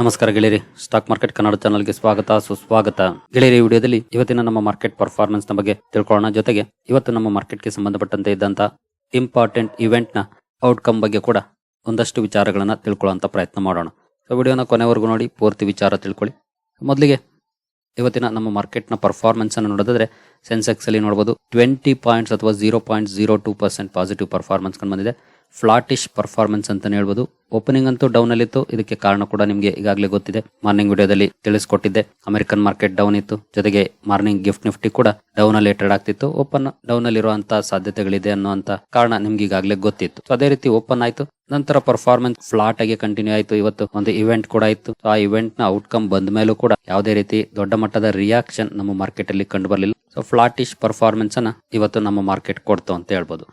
ನಮಸ್ಕಾರ ಗೆಳೆಯರಿ. Stock market Kannada ಚಾನಲ್ಗೆ ಸ್ವಾಗತ, ಸುಸ್ವಾಗತ. ಗೆಳೆಯರಿ ವಿಡಿಯೋದಲ್ಲಿ ಇವತ್ತಿನ ನಮ್ಮ ಮಾರ್ಕೆಟ್ ಪರ್ಫಾರ್ಮೆನ್ಸ್ನ ಬಗ್ಗೆ ತಿಳ್ಕೊಳ್ಳೋಣ. ಜೊತೆಗೆ ಇವತ್ತು ನಮ್ಮ ಮಾರ್ಕೆಟ್ಗೆ ಸಂಬಂಧಪಟ್ಟಂತೆ ಇದ್ದಂತ ಇಂಪಾರ್ಟೆಂಟ್ ಇವೆಂಟ್ನ ಔಟ್ಕಮ್ ಬಗ್ಗೆ ಕೂಡ ಒಂದಷ್ಟು ವಿಚಾರಗಳನ್ನ ತಿಳ್ಕೊಳ್ಳುವಂತ ಪ್ರಯತ್ನ ಮಾಡೋಣ. ಸೊ ವಿಡಿಯೋನ ಕೊನೆವರೆಗೂ ನೋಡಿ, ಪೂರ್ತಿ ವಿಚಾರ ತಿಳ್ಕೊಳ್ಳಿ. ಮೊದಲಿಗೆ ಇವತ್ತಿನ ನಮ್ಮ ಮಾರ್ಕೆಟ್ನ ಪರ್ಫಾರ್ಮೆನ್ಸ್ ಅನ್ನು ನೋಡೋದಾದ್ರೆ ಸೆನ್ಸೆಕ್ಸ್ ಅಲ್ಲಿ ನೋಡಬಹುದು ಟ್ವೆಂಟಿ ಪಾಯಿಂಟ್ಸ್ ಅಥವಾ zero point zero two percent positive performance ಕಂಡು ಬಂದಿದೆ. ಫ್ಲಾಟಿಶ್ ಪರ್ಫಾರ್ಮೆನ್ಸ್ ಅಂತ ಹೇಳ್ಬೋದು. ಓಪನಿಂಗ್ ಅಂತೂ ಡೌನ್ ಅಲ್ಲಿತ್ತು. ಇದಕ್ಕೆ ಕಾರಣ ಕೂಡ ನಿಮಗೆ ಈಗಾಗಲೇ ಗೊತ್ತಿದೆ. ಮಾರ್ನಿಂಗ್ ವಿಡಿಯೋದಲ್ಲಿ ತಿಳಿಸ್ಕೊಟ್ಟಿದ್ದೆ. ಅಮೆರಿಕನ್ ಮಾರ್ಕೆಟ್ ಡೌನ್ ಇತ್ತು. ಜೊತೆಗೆ ಮಾರ್ನಿಂಗ್ ಗಿಫ್ಟ್ ನಿಫ್ಟಿ ಕೂಡ ಡೌನ್ ಅಲ್ಲಿ ಟ್ರೇಡ್ ಆಗ್ತಿತ್ತು. ಓಪನ್ ಡೌನ್ ಅಲ್ಲಿ ಇರುವಂತಹ ಸಾಧ್ಯತೆಗಳಿದೆ ಅನ್ನುವಂತ ಕಾರಣ ನಿಮ್ಗೆ ಈಗಾಗಲೇ ಗೊತ್ತಿತ್ತು. ಅದೇ ರೀತಿ ಓಪನ್ ಆಯ್ತು. ನಂತರ ಪರ್ಫಾರ್ಮೆನ್ಸ್ ಫ್ಲಾಟ್ ಆಗಿ ಕಂಟಿನ್ಯೂ ಆಯ್ತು. ಇವತ್ತು ಒಂದು ಇವೆಂಟ್ ಕೂಡ ಇತ್ತು. ಆ ಇವೆಂಟ್ನ ಔಟ್ಕಮ್ ಬಂದ ಮೇಲೂ ಕೂಡ ಯಾವುದೇ ರೀತಿ ದೊಡ್ಡ ಮಟ್ಟದ ರಿಯಾಕ್ಷನ್ ನಮ್ಮ ಮಾರ್ಕೆಟ್ ಅಲ್ಲಿ ಕಂಡು ಬರಲಿಲ್ಲ. ಸೊ ಫ್ಲಾಟಿಶ್ ಪರ್ಫಾರ್ಮೆನ್ಸ್ ಅನ್ನ ಇವತ್ತು ನಮ್ಮ ಮಾರ್ಕೆಟ್ ಕೊಡ್ತು ಅಂತ ಹೇಳ್ಬೋದು.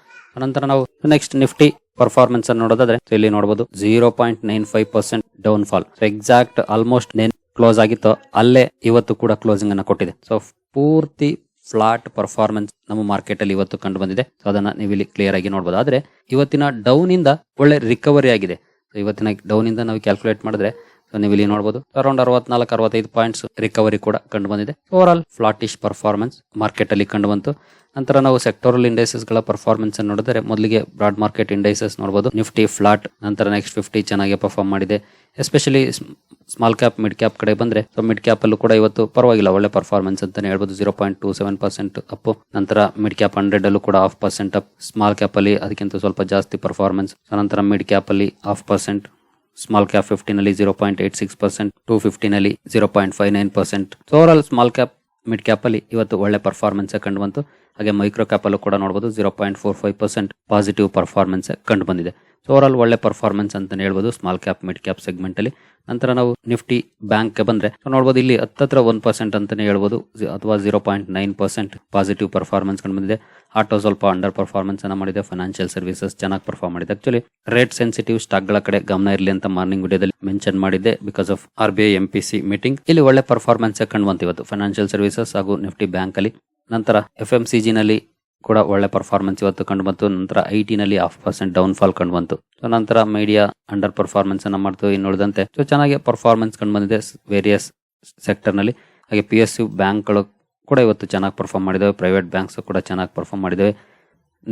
ನಂತರ ನಾವು ನೆಕ್ಸ್ಟ್ ನಿಫ್ಟಿ ಪರ್ಫಾರ್ಮೆನ್ಸ್ ಅನ್ನು ನೋಡೋದಾದ್ರೆ ಇಲ್ಲಿ ನೋಡಬಹುದು zero point nine five percent down fall exact almost ನೇನ್ close ಆಗಿತ್ತು. ಅಲ್ಲೇ ಇವತ್ತು ಕೂಡ ಕ್ಲೋಸಿಂಗ್ ಅನ್ನು ಕೊಟ್ಟಿದೆ. ಸೊ ಪೂರ್ತಿ ಫ್ಲಾಟ್ ಪರ್ಫಾರ್ಮೆನ್ಸ್ ನಮ್ಮ ಮಾರ್ಕೆಟ್ ಅಲ್ಲಿ ಇವತ್ತು ಕಂಡು ಬಂದಿದೆ. ಸೊ ಅದನ್ನ ನೀವು ಇಲ್ಲಿ ಕ್ಲಿಯರ್ ಆಗಿ ನೋಡಬಹುದು ಆದ್ರೆ, ಇವತ್ತಿನ ಡೌನ್ ಇಂದ ಒಳ್ಳೆ ರಿಕವರಿ ಆಗಿದೆ. ಇವತ್ತಿನ ಡೌನ್ ಇಂದ ನಾವು ಕ್ಯಾಲ್ಕುಲೇಟ್ ಮಾಡಿದ್ರೆ ಸೊ ನೀವು ಇಲ್ಲಿ ನೋಡಬಹುದು ಅರೌಂಡ್ ಅರವತ್ನಾಲ್ಕು ಅರವತ್ತೈದು ಪಾಯಿಂಟ್ಸ್ ರಿಕವರಿ ಕೂಡ ಕಂಡು ಬಂದಿದೆ overall flattish performance market ಅಲ್ಲಿ ಕಂಡು ಬಂತು ನಂತರ ನಾವು ಸೆಕ್ಟೋರಲ್ ಇಂಡೈಸಸ್ಗಳ ಪರ್ಫಾರ್ಮೆನ್ಸ್ ಅನ್ನು ನೋಡಿದ್ರೆ ಮೊದಲಿಗೆ ಬ್ರಾಡ್ ಮಾರ್ಕೆಟ್ ಇಂಡೈಸಸ್ ನೋಡಬಹುದು ನಿಫ್ಟಿ ಫ್ಲಾಟ್ ನಂತರ ನೆಕ್ಸ್ಟ್ ಫಿಫ್ಟಿ ಚೆನ್ನಾಗಿ ಪರ್ಫಾರ್ಮ್ ಮಾಡಿದೆ. Especially small cap mid cap ಕಡೆ ಬಂದ್ರೆ ಸೊ ಮಿಡ್ ಕ್ಯಾಪ್ ಅಲ್ಲೂ ಕೂಡ ಇವತ್ತು ಪರವಾಗಿಲ್ಲ ಒಳ್ಳೆ ಪರ್ಫಾರ್ಮೆನ್ಸ್ ಅಂತಾನೆ ಹೇಳ್ಬೋದು. Zero point two seven percent up ನಂತರ ಮಿಡ್ ಕ್ಯಾಪ್ ಹಂಡ್ರೆಡ್ ಅಲ್ಲೂ ಕೂಡ half percent up small cap ಅಲ್ಲಿ ಅದಕ್ಕಿಂತ ಸ್ವಲ್ಪ ಜಾಸ್ತಿ ಪರ್ಫಾರ್ಮೆನ್ಸ್ ನಂತರ ಮಿಡ್ ಕ್ಯಾಪ್ ಅಲ್ಲಿ half percent small cap ಫಿಫ್ಟಿನಲ್ಲಿ zero point eight six percent two ಫಿಫ್ಟಿನಲ್ಲಿ zero point five nine percent overall small cap mid cap ಅಲ್ಲಿ ಇವತ್ತು ಒಳ್ಳೆ ಪರ್ಫಾರ್ಮೆನ್ಸ್ ಕಂಡು ಬಂತು. ಹಾಗೆ ಮೈಕ್ರೋ ಕ್ಯಾಪ್ ಅಲ್ಲೂ ಕೂಡ ನೋಡಬಹುದು zero point four five percent positive performance ಕಂಡು ಬಂದಿದೆ. ಓವರ್ ಆಲ್ ಒಳ್ಳೆ ಪರ್ಫಾರ್ಮೆನ್ಸ್ ಅಂತ ಹೇಳ್ಬೋದು. Small cap mid cap segment ಅಲ್ಲಿ. ನಂತರ ನಾವು ನಿಫ್ಟಿ ಬ್ಯಾಂಕ್ ಬಂದ್ರೆ ನೋಡಬಹುದು ಇಲ್ಲಿ ಹತ್ತತ್ರ ಒನ್ ಪರ್ಸೆಂಟ್ ಅಂತಾನೆ ಹೇಳ್ಬೋದು. ಅಥವಾ zero point nine percent positive performance ಕಂಡು ಬಂದಿದೆ. ಆಟೋ ಸ್ವಲ್ಪ ಅಂಡರ್ ಪರ್ಫಾರ್ಮೆನ್ಸ್ ಅನ್ನ ಮಾಡಿದೆ. ಫೈನಾನ್ಷಿಯಲ್ ಸರ್ವಿಸಸ್ ಚೆನ್ನಾಗಿ ಪರ್ಫಾರ್ಮ್ ಮಾಡಿದೆ. ಆಕ್ಚುಲಿ ರೇಟ್ ಸೆನ್ಸಿಟಿವ್ ಸ್ಟಾಕ್ಗಳ ಕಡೆ ಗಮನ ಇರಲಿ ಅಂತ ಮಾರ್ನಿಂಗ್ ವಿಡಿಯೋದಲ್ಲಿ ಮೆನ್ಷನ್ ಮಾಡಿದ್ದೆ because of R B I M P C meeting ಇಲ್ಲಿ ಒಳ್ಳೆ ಪರ್ಫಾರ್ಮೆನ್ಸ್ ಕಂಡು ಬಂತು ಇವತ್ತು. ಫೈನಾನ್ಷಿಯಲ್ ಸರ್ವಿಸಸ್ ಹಾಗೂ ನಿಫ್ಟಿ ಬ್ಯಾಂಕ್ ಅಲ್ಲಿ ನಂತರ ಎಫ್ ಎಂ ಸಿ ಜಿನಲ್ಲಿ ಕೂಡ ಒಳ್ಳೆ ಪರ್ಫಾರ್ಮೆನ್ಸ್ ಇವತ್ತು ಕಂಡು ಬಂತು. ನಂತರ ಐ ಟಿ ನಲ್ಲಿ ಹಾಫ್ ಪರ್ಸೆಂಟ್ ಡೌನ್ ಫಾಲ್ ಕಂಡು ಬಂತು. ಸೊ ನಂತರ ಮೀಡಿಯಾ ಅಂಡರ್ ಪರ್ಫಾರ್ಮೆನ್ಸ್ ಅನ್ನ ಮಾಡ್ತು. ಇನ್ನು ಉಳಿದಂತೆ ಸೊ ಚೆನ್ನಾಗಿ ಪರ್ಫಾರ್ಮೆನ್ಸ್ ಕಂಡು ಬಂದಿದೆ ವೇರಿಯಸ್ ಸೆಕ್ಟರ್ನಲ್ಲಿ. ಹಾಗೆ ಪಿ ಎಸ್ ಯು ಬ್ಯಾಂಕ್ಗಳು ಕೂಡ ಇವತ್ತು ಚೆನ್ನಾಗಿ ಪರ್ಫಾರ್ಮ್ ಮಾಡಿದ್ದಾವೆ ಪ್ರೈವೇಟ್ ಬ್ಯಾಂಕ್ಸ್ ಕೂಡ ಚೆನ್ನಾಗಿ ಪರ್ಫಾರ್ಮ್ ಮಾಡಿದ್ದಾವೆ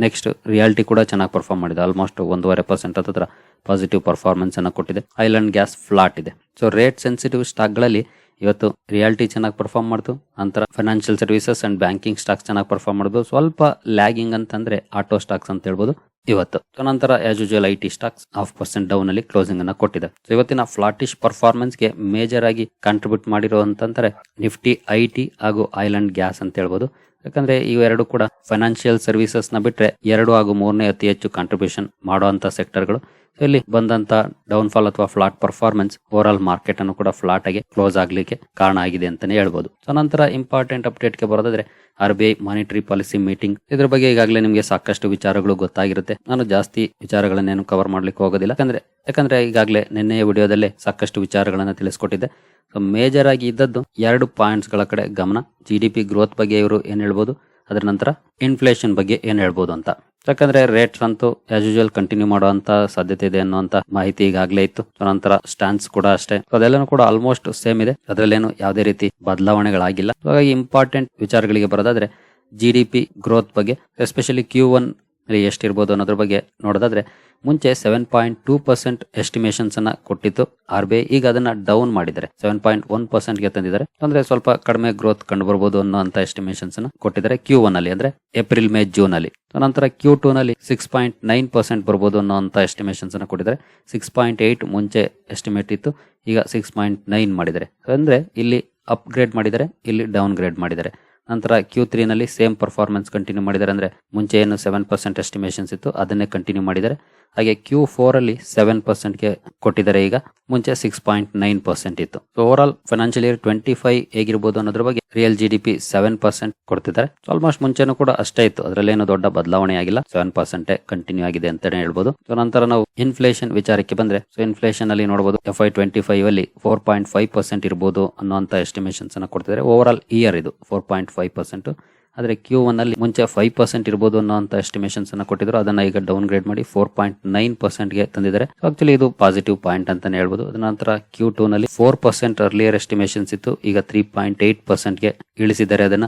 ನೆಕ್ಸ್ಟ್ ರಿಯಾಲಿಟಿ ಕೂಡ ಚೆನ್ನಾಗಿ ಪರ್ಫಾರ್ಮ್ ಮಾಡಿದೆ. ಆಲ್ಮೋಸ್ಟ್ ಒಂದೂವರೆ ಪರ್ಸೆಂಟ್ ಹತ್ರ ಪಾಸಿಟಿವ್ ಪರ್ಫಾರ್ಮೆನ್ಸ್ ಅನ್ನ ಕೊಟ್ಟಿದೆ. ಐಲ್ಯಾಂಡ್ ಗ್ಯಾಸ್ ಫ್ಲಾಟ್ ಇದೆ. ಸೊ ರೇಟ್ ಸೆನ್ಸಿಟಿವ್ ಸ್ಟಾಕ್ಗಳಲ್ಲಿ ಇವತ್ತು ರಿಯಾಲಿಟಿ ಚೆನ್ನಾಗಿ ಪರ್ಫಾರ್ಮ್ ಮಾಡ್ತು. ಅಂತರ financial services and banking stocks ಚೆನ್ನಾಗಿ ಪರ್ಫಾರ್ಮ್ ಮಾಡೋದು. ಸ್ವಲ್ಪ ಲ್ಯಾಗಿಂಗ್ ಅಂತಂದ್ರೆ ಆಟೋ ಸ್ಟಾಕ್ಸ್ ಅಂತ ಹೇಳ್ಬೋದು ಇವತ್ತು. ನಂತರ as usual I T stocks half percent down ಅಲ್ಲಿ ಕ್ಲೋಸಿಂಗ್ ಅನ್ನ ಕೊಟ್ಟಿದೆ. ಸೊ ಇವತ್ತಿನ ಫ್ಲಾಟಿಶ್ ಪರ್ಫಾರ್ಮೆನ್ಸ್ಗೆ ಮೇಜರ್ ಆಗಿ ಕಾಂಟ್ರಿಬ್ಯೂಟ್ ಮಾಡಿರೋ ಅಂತಂದ್ರೆ ನಿಫ್ಟಿ ಐ ಟಿ ಹಾಗೂ ಐಲ್ಯಾಂಡ್ ಗ್ಯಾಸ್ ಅಂತ ಹೇಳ್ಬೋದು. ಯಾಕಂದ್ರೆ ಇವೆರಡು ಕೂಡ ಫೈನಾನ್ಷಿಯಲ್ ಸರ್ವಿಸಸ್ನ ಬಿಟ್ರೆ ಎರಡು ಹಾಗೂ ಮೂರನೇ ಅತಿ ಹೆಚ್ಚು ಕಾಂಟ್ರಿಬ್ಯೂಷನ್ ಮಾಡುವಂತ ಸೆಕ್ಟರ್ಗಳು ಇಲ್ಲಿ ಬಂದಂತ ಡೌನ್ ಫಾಲ್ ಅಥವಾ flat performance overall market ಅನ್ನು ಕೂಡ ಫ್ಲಾಟ್ ಆಗಿ ಕ್ಲೋಸ್ ಆಗ್ಲಿಕ್ಕೆ ಕಾರಣ ಆಗಿದೆ ಅಂತಾನೆ ಹೇಳ್ಬೋದು. ಸೊ ನಂತರ ಇಂಪಾರ್ಟೆಂಟ್ ಅಪ್ಡೇಟ್ಗೆ ಬರೋದಾದ್ರೆ R B I monetary policy meeting ಇದ್ರ ಬಗ್ಗೆ ಈಗಾಗಲೇ ನಿಮಗೆ ಸಾಕಷ್ಟು ವಿಚಾರಗಳು ಗೊತ್ತಾಗಿರುತ್ತೆ. ನಾನು ಜಾಸ್ತಿ ವಿಚಾರಗಳನ್ನೇನು ಕವರ್ ಮಾಡ್ಲಿಕ್ಕೆ ಹೋಗೋದಿಲ್ಲ. ಯಾಕಂದ್ರೆ ಯಾಕಂದ್ರೆ ಈಗಾಗಲೇ ನಿನ್ನೆಯ ವಿಡಿಯೋದಲ್ಲಿ ಸಾಕಷ್ಟು ವಿಚಾರಗಳನ್ನು ತಿಳಿಸ್ಕೊಟ್ಟಿದ್ದೆ. ಮೇಜರ್ ಆಗಿ ಇದ್ದದ್ದು ಎರಡು ಪಾಯಿಂಟ್ಸ್ಗಳ ಕಡೆ ಗಮನ. ಜಿ ಡಿ ಪಿ ಗ್ರೋತ್ ಬಗ್ಗೆ ಇವರು ಏನ್ ಹೇಳ್ಬೋದು? ಅದರ ನಂತರ ಇನ್ಫ್ಲೇಷನ್ ಬಗ್ಗೆ ಏನ್ ಹೇಳ್ಬೋದು ಅಂತ. ಯಾಕಂದ್ರೆ ರೇಟ್ಸ್ ಅಂತೂ ಆಸ್ ಯೂಶುವಲ್ ಕಂಟಿನ್ಯೂ ಮಾಡುವಂತ ಸಾಧ್ಯತೆ ಇದೆ ಅನ್ನುವಂತ ಮಾಹಿತಿ ಈಗಾಗಲೇ ಇತ್ತು. ನಂತರ ಸ್ಟ್ಯಾನ್ಸ್ ಕೂಡ ಅಷ್ಟೇ. ಅದೆಲ್ಲನೂ ಕೂಡ ಆಲ್ಮೋಸ್ಟ್ ಸೇಮ್ ಇದೆ. ಅದರಲ್ಲೇನು ಯಾವುದೇ ರೀತಿ ಬದಲಾವಣೆಗಳಾಗಿಲ್ಲ. ಹಾಗಾಗಿ ಇಂಪಾರ್ಟೆಂಟ್ ವಿಚಾರಗಳಿಗೆ ಬರೋದಾದ್ರೆ ಜಿ ಡಿ ಪಿ ಗ್ರೋತ್ ಬಗ್ಗೆ ಎಸ್ಪೆಷಲಿ ಕ್ಯೂ ಒನ್ ಅಲ್ಲಿ ಎಷ್ಟಿರ್ಬೋದು ಅನ್ನೋದ್ರ ಬಗ್ಗೆ ನೋಡೋದಾದ್ರೆ ಮುಂಚೆ ಸೆವೆನ್ ಪಾಯಿಂಟ್ ಟೂ ಪರ್ಸೆಂಟ್ ಎಸ್ಟಿಮೇಷನ್ಸನ್ನು ಅನ್ನ ಕೊಟ್ಟಿತ್ತು. ಆರ್ ಬಿ ಐ ಈಗ ಅದನ್ನ ಡೌನ್ ಮಾಡಿದ್ದಾರೆ. ಸೆವೆನ್ ಪಾಯಿಂಟ್ ಒನ್ ಪರ್ಸೆಂಟ್ಗೆ ತಂದಿದ್ದಾರೆ. ಅಂದರೆ ಸ್ವಲ್ಪ ಕಡಿಮೆ ಗ್ರೋತ್ ಕಂಡು ಬರ್ಬೋದು ಅನ್ನೋಂತ ಎಸ್ಟಿಮೇಷನ್ಸ್ ಅನ್ನ ಕೊಟ್ಟಿದ್ದಾರೆ ಕ್ಯೂ ಒನ್ ಅಲ್ಲಿ, ಅಂದ್ರೆ ಏಪ್ರಿಲ್ ಮೇ ಜೂನ್ ಅಲ್ಲಿ. ನಂತರ ಕ್ಯೂ ಟೂ ನಲ್ಲಿ ಸಿಕ್ಸ್ ಪಾಯಿಂಟ್ ನೈನ್ ಪರ್ಸೆಂಟ್ ಬರ್ಬೋದು ಅನ್ನೋಂತ ಎಸ್ಟಿಮೇಷನ್ಸ್ ಅನ್ನ ಕೊಟ್ಟಿದ್ದಾರೆ. ಸಿಕ್ಸ್ ಪಾಯಿಂಟ್ ಏಟ್ ಮುಂಚೆ ಎಸ್ಟಿಮೇಟ್ ಇತ್ತು. ಈಗ ಸಿಕ್ಸ್ ಪಾಯಿಂಟ್ ನೈನ್ ಮಾಡಿದ್ದಾರೆ. ಅಂದ್ರೆ ಇಲ್ಲಿ ಅಪ್ಗ್ರೇಡ್ ಮಾಡಿದ್ದಾರೆ, ಇಲ್ಲಿ ಡೌನ್ ಗ್ರೇಡ್ ಮಾಡಿದ್ದಾರೆ. ನಂತರ ಕ್ಯೂ ತ್ರೀನಲ್ಲಿ ಸೇಮ್ ಪರ್ಫಾರ್ಮೆನ್ಸ್ ಕಂಟಿನ್ಯೂ ಮಾಡಿದ್ದಾರೆ. ಅಂದ್ರೆ ಮುಂಚೆ ಏನು ಸೆವೆನ್ ಪರ್ಸೆಂಟ್ ಎಸ್ಟಿಮೇಷನ್ಸ್ ಇತ್ತು, ಅದನ್ನೇ ಕಂಟಿನ್ಯೂ ಮಾಡಿದ್ದಾರೆ. ಹಾಗೆ ಕ್ಯೂ ಫೋರ್ ಅಲ್ಲಿ ಸೆವೆನ್ ಪರ್ಸೆಂಟ್ಗೆ ಕೊಟ್ಟಿದ್ದಾರೆ ಈಗ. ಮುಂಚೆ ಸಿಕ್ಸ್ ಪಾಯಿಂಟ್ ನೈನ್ ಪರ್ಸೆಂಟ್ ಇತ್ತು. Overall financial year twenty five ಹೇಗಿರ್ಬೋದು ಅನ್ನೋದ್ರ ಬಗ್ಗೆ real G D P seven percent ಕೊಡ್ತಿದ್ದಾರೆ. ಆಲ್ಮೋಸ್ಟ್ ಮುಂಚೆನೂ ಕೂಡ ಅಷ್ಟೇ ಇತ್ತು. ಅದರಲ್ಲೇನು ದೊಡ್ಡ ಬದಲಾವಣೆ ಆಗಿಲ್ಲ. ಸೆವೆನ್ ಪರ್ಸೆಂಟ್ ಕಂಟಿನ್ಯೂ ಆಗಿದೆ ಅಂತಾನೆ ಹೇಳ್ಬೋದು. ಸೊ ನಂತರ ನಾವು ಇನ್ಫ್ಲೇಷನ್ ವಿಚಾರಕ್ಕೆ ಬಂದ್ರೆ ಸೊ ಇನ್ಫ್ಲೇಷನ್ ಅಲ್ಲಿ ನೋಡಬಹುದು ಎಫ್ ಐ ಟ್ವೆಂಟಿ ಫೈವ್ ಅಲ್ಲಿ ಫೋರ್ ಪಾಯಿಂಟ್ ಫೈವ್ ಪರ್ಸೆಂಟ್ ಇರ್ಬೋದು ಅನ್ನೋಂತ ಎಸ್ಟಿಮೇಷನ್ಸ್ ಅನ್ನ ಕೊಡ್ತಿದ್ದಾರೆ. ಓವರ್ ಆಲ್ ಇಯರ್ ಇದು ಫೋರ್ ಪಾಯಿಂಟ್ ಫೈವ್ ಪರ್ಸೆಂಟ್ ಆದ್ರೆ ಕ್ಯೂ ಒನ್ ಅಲ್ಲಿ ಮುಂಚೆ ಫೈವ್ ಪರ್ಸೆಂಟ್ ಇರ್ಬೋದು ಅನ್ನೋಂಥ ಎಸ್ಟಿಮೇಷನ್ಸ್ ಅನ್ನ ಕೊಟ್ಟಿದ್ರು. ಅದನ್ನ ಈಗ ಡೌನ್ ಗ್ರೇಡ್ ಮಾಡಿ ಫೋರ್ ಪಾಯಿಂಟ್ ನೈನ್ ಪರ್ಸೆಂಟ್ಗೆ ತಂದಿದ್ದಾರೆ. ಆಕ್ಚುಲಿ ಇದು ಪಾಸಿಟಿವ್ ಪಾಯಿಂಟ್ ಅಂತಾನೆ ಹೇಳ್ಬೋದು. ನಂತರ ಕ್ಯೂ ಟೂ ನಲ್ಲಿ ಫೋರ್ ಪರ್ಸೆಂಟ್ ಅರ್ಲಿಯರ್ ಎಸ್ಟಿಮೇಷನ್ಸ್ ಇತ್ತು. ಈಗ ತ್ರೀ ಪಾಯಿಂಟ್ ಏಟ್ ಪರ್ಸೆಂಟ್ಗೆ ಇಳಿಸಿದ್ದಾರೆ ಅದನ್ನ.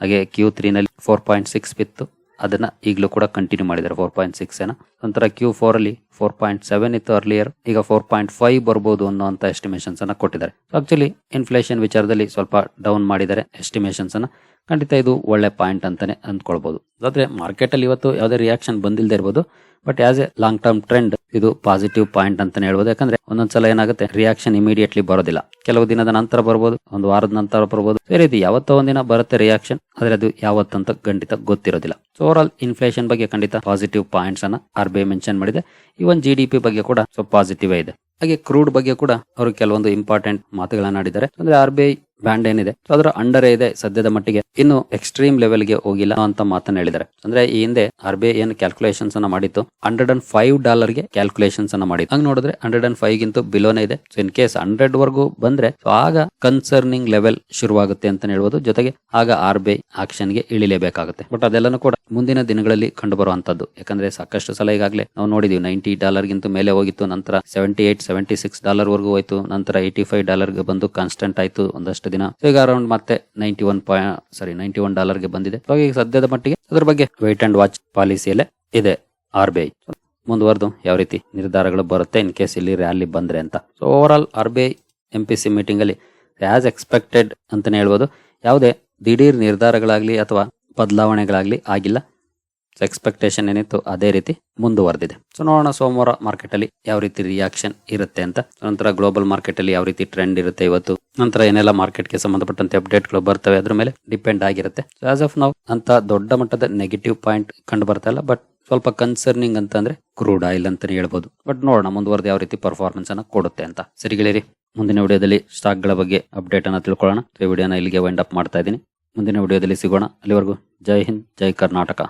ಹಾಗೆ ಕ್ಯೂ ತ್ರೀ ನಲ್ಲಿ ಫೋರ್ ಪಾಯಿಂಟ್ ಸಿಕ್ಸ್ ಬಿತ್ತು ಅದನ್ನ ಈಗಲೂ ಕೂಡ ಕಂಟಿನ್ಯೂ ಮಾಡಿದ್ದಾರೆ ಫೋರ್ ಪಾಯಿಂಟ್ ಸಿಕ್ಸ್ ಏನ. ನಂತರ ಕ್ಯೂ ಫೋರ್ ಅಲ್ಲಿ ಫೋರ್ ಪಾಯಿಂಟ್ ಸೆವೆನ್ ಇತ್ತು ಅರ್ಲಿಯರ್ ಈಗ ಫೋರ್ ಪಾಯಿಂಟ್ ಫೈವ್ ಬರ್ಬೋದು ಅನ್ನೋಂಥ ಎಸ್ಟಿಮೇಷನ್ಸ್ ಅನ್ನ ಕೊಟ್ಟಿದ್ದಾರೆ. ಆಕ್ಚುಲಿ ಇನ್ಫ್ಲೇಷನ್ ವಿಚಾರದಲ್ಲಿ ಸ್ವಲ್ಪ ಡೌನ್ ಮಾಡಿದ್ದಾರೆ ಎಸ್ಟಿಮೇಷನ್ಸ್ ಅನ್ನ. ಖಂಡಿತ ಇದು ಒಳ್ಳೆ ಪಾಯಿಂಟ್ ಅಂತಾನೆ ಅಂದ್ಕೊಳ್ಬಹುದು ಆದ್ರೆ ಮಾರ್ಕೆಟ್ ಅಲ್ಲಿ ಇವತ್ತು ಯಾವುದೇ ರಿಯಾಕ್ಷನ್ ಬಂದಿಲ್ಲದೆ ಇರ್ಬೋದು. But as a long term trend ಇದು ಪಾಸಿಟಿವ್ ಪಾಯಿಂಟ್ ಅಂತಾನೆ ಹೇಳ್ಬೋದು. ಯಾಕಂದ್ರೆ ಒಂದೊಂದ್ಸಲ ಏನಾಗುತ್ತೆ? ರಿಯಾಕ್ಷನ್ ಇಮಿಡಿಯೇಟ್ಲಿ ಬರೋದಿಲ್ಲ. ಕೆಲವು ದಿನದ ನಂತರ ಬರ್ಬೋದು, ಒಂದು ವಾರದ ನಂತರ ಬರ್ಬೋದು. ಬೇರೆ ಇದು ಯಾವತ್ತೋ ಒಂದಿನ ಬರುತ್ತೆ ರಿಯಾಕ್ಷನ್ ಆದ್ರೆ ಅದು ಯಾವತ್ತಂತ ಖಂಡಿತ ಗೊತ್ತಿರೋದಿಲ್ಲ. ಸೊ ಓವರ್ ಆಲ್ ಇನ್ಫ್ಲೇಷನ್ ಬಗ್ಗೆ ಖಂಡಿತ ಪಾಸಿಟಿವ್ ಪಾಯಿಂಟ್ಸ್ ಅನ್ನ ಆರ್ ಬಿ ಐ ಮೆನ್ಷನ್ ಮಾಡಿದೆ. ಇವನ್ ಜಿ ಡಿ ಪಿ ಬಗ್ಗೆ ಕೂಡ ಸ್ವಲ್ಪ ಪಾಸಿಟಿವ್ ಇದೆ. ಹಾಗೆ ಕ್ರೂಡ್ ಬಗ್ಗೆ ಕೂಡ ಅವರು ಕೆಲವೊಂದು ಇಂಪಾರ್ಟೆಂಟ್ ಮಾತುಗಳನ್ನ ಆಡಿದ್ದಾರೆ. ಅಂದ್ರೆ ಆರ್ ಬಿ ಐ ಬ್ಯಾಂಡ್ ಏನಿದೆ? ಅದರ ಅಂಡರ್ ಇದೆ ಸದ್ಯದ ಮಟ್ಟಿಗೆ. ಇನ್ನು ಎಕ್ಸ್ಟ್ರೀಮ್ ಲೆವೆಲ್ಗೆ ಹೋಗಿಲ್ಲ ಅಂತ ಮಾತನ್ನ ಹೇಳಿದ್ದಾರೆ. ಅಂದ್ರೆ ಈ ಹಿಂದೆ ಆರ್ ಬಿ ಐ ಏನ್ ಕ್ಯಾಲ್ಕುಲೇಷನ್ಸ್ ಅನ್ನ ಮಾಡಿತ್ತು. ಹಂಡ್ರೆಡ್ ಅಂಡ್ ಫೈವ್ ಡಾಲರ್ಗೆ ಕ್ಯಾಲ್ಕುಲೇಷನ್ಸ್ ಅನ್ನ ಮಾಡಿತ್ತು. ಹಂಗ್ ನೋಡಿದ್ರೆ ಹಂಡ್ರೆಡ್ ಅಂಡ್ ಫೈವ್ ಗಿಂತ ಬಿಲೋನೇ ಇದೆ. ಸೊ ಇನ್ ಕೇಸ್ ಹಂಡ್ರೆಡ್ ವರ್ಗೂ ಬಂದ್ರೆ ಆಗ ಕನ್ಸರ್ನಿಂಗ್ ಲೆವೆಲ್ ಶುರುವಾಗುತ್ತೆ ಅಂತ ಹೇಳ್ಬೋದು. ಜೊತೆಗೆ ಆಗ ಆರ್ ಬಿ ಐ ಆಕ್ಷನ್ಗೆ ಇಳಿಲೇಬೇಕಾಗುತ್ತೆ. ಬಟ್ ಅದೆಲ್ಲನೂ ಕೂಡ ಮುಂದಿನ ದಿನಗಳಲ್ಲಿ ಕಂಡು ಬರುವಂತದ್ದು ಯಾಕಂದ್ರೆ ಸಾಕಷ್ಟು ಸಲ ಈಗಾಗಲೇ ನಾವು ನೋಡಿದೀವಿ ನೈಂಟಿ ಡಾಲರ್ ಗಿಂತ ಮೇಲೆ ಹೋಗಿತ್ತು, ನಂತರ seventy eight seventy six dollar ವರ್ಗೂ ಹೋಯ್ತು, ನಂತರ ಏಯ್ಟಿ ಫೈವ್ ಡಾಲರ್ಗೆ ಬಂದು ಕಾನ್ಸ್ಟೆಂಟ್ ಆಯ್ತು, ಒಂದಷ್ಟು ದಿನ. ಸೊ ಈಗ ಅರೌಂಡ್ ಮತ್ತೆ ninety one point sorry ninety one ಡಾಲರ್ಗೆ ಬಂದಿದೆ. ಈಗ ಸದ್ಯದ ಮಟ್ಟಿಗೆ ಅದ್ರ ಬಗ್ಗೆ ವೇಟ್ ಅಂಡ್ ವಾಚ್ ಪಾಲಿಸಿಯಲ್ಲೇ ಇದೆ ಆರ್ ಬಿ ಐ ಮುಂದುವರೆದು ಯಾವ ರೀತಿ ನಿರ್ಧಾರಗಳು ಬರುತ್ತೆ ಇನ್ ಕೇಸ್ ಇಲ್ಲಿ ರ್ಯಾಲಿ ಬಂದ್ರೆ ಅಂತ. So overall R B I M P C meeting ಅಲ್ಲಿ ಆಸ್ ಎಕ್ಸ್ಪೆಕ್ಟೆಡ್ ಅಂತಾನೆ ಹೇಳ್ಬೋದು. ಯಾವುದೇ ದಿಢೀರ್ ನಿರ್ಧಾರಗಳಾಗ್ಲಿ ಅಥವಾ ಬದಲಾವಣೆಗಳಾಗ್ಲಿ ಆಗಿಲ್ಲ. ಎಕ್ಸ್ಪೆಕ್ಟೇಷನ್ ಏನಿತ್ತು, ಅದೇ ರೀತಿ ಮುಂದುವರೆದಿದೆ. ಸೊ ನೋಡೋಣ ಸೋಮವಾರ ಮಾರ್ಕೆಟ್ ಅಲ್ಲಿ ಯಾವ ರೀತಿ ರಿಯಾಕ್ಷನ್ ಇರುತ್ತೆ ಅಂತ. ನಂತರ ಗ್ಲೋಬಲ್ ಮಾರ್ಕೆಟ್ ಅಲ್ಲಿ ಯಾವ ರೀತಿ ಟ್ರೆಂಡ್ ಇರುತ್ತೆ ಇವತ್ತು. ನಂತರ ಏನೆಲ್ಲ ಮಾರ್ಕೆಟ್ಗೆ ಸಂಬಂಧಪಟ್ಟಂತೆ ಅಪ್ಡೇಟ್ಗಳು ಬರ್ತವೆ ಅದ್ರ ಮೇಲೆ ಡಿಪೆಂಡ್ ಆಗಿರುತ್ತೆ. ಸೊ ಆಸ್ ಆಫ್ ನಾವು ಅಂತ ದೊಡ್ಡ ಮಟ್ಟದ ನೆಗೆಟಿವ್ ಪಾಯಿಂಟ್ ಕಂಡು ಬರ್ತಾ ಇಲ್ಲ ಬಟ್ ಸ್ವಲ್ಪ ಕನ್ಸರ್ನಿಂಗ್ ಅಂತ ಅಂದ್ರೆ ಕ್ರೂಡ್ ಆಯಿಲ್ ಅಂತಾನೆ ಹೇಳ್ಬೋದು. ಬಟ್ ನೋಡೋಣ ಮುಂದುವರೆದು ಯಾವ ರೀತಿ ಪರ್ಫಾರ್ಮೆನ್ಸ್ ಅನ್ನ ಕೊಡುತ್ತೆ ಅಂತ. ಸರಿ ಗೆಳೆಯರಿ, ಮುಂದಿನ ವಿಡಿಯೋದಲ್ಲಿ ಸ್ಟಾಕ್ಗಳ ಬಗ್ಗೆ ಅಪ್ಡೇಟ್ ಅನ್ನ ತಿಳ್ಕೊಳ್ಳೋಣ. ಈ ವಿಡಿಯೋನ ಇಲ್ಲಿಗೆ ವೈಂಡ್ ಅಪ್ ಮಾಡ್ತಾ ಇದ್ದೀನಿ. ಮುಂದಿನ ವಿಡಿಯೋದಲ್ಲಿ ಸಿಗೋಣ. ಅಲ್ಲಿವರೆಗೂ ಜೈ ಹಿಂದ್, ಜೈ ಕರ್ನಾಟಕ.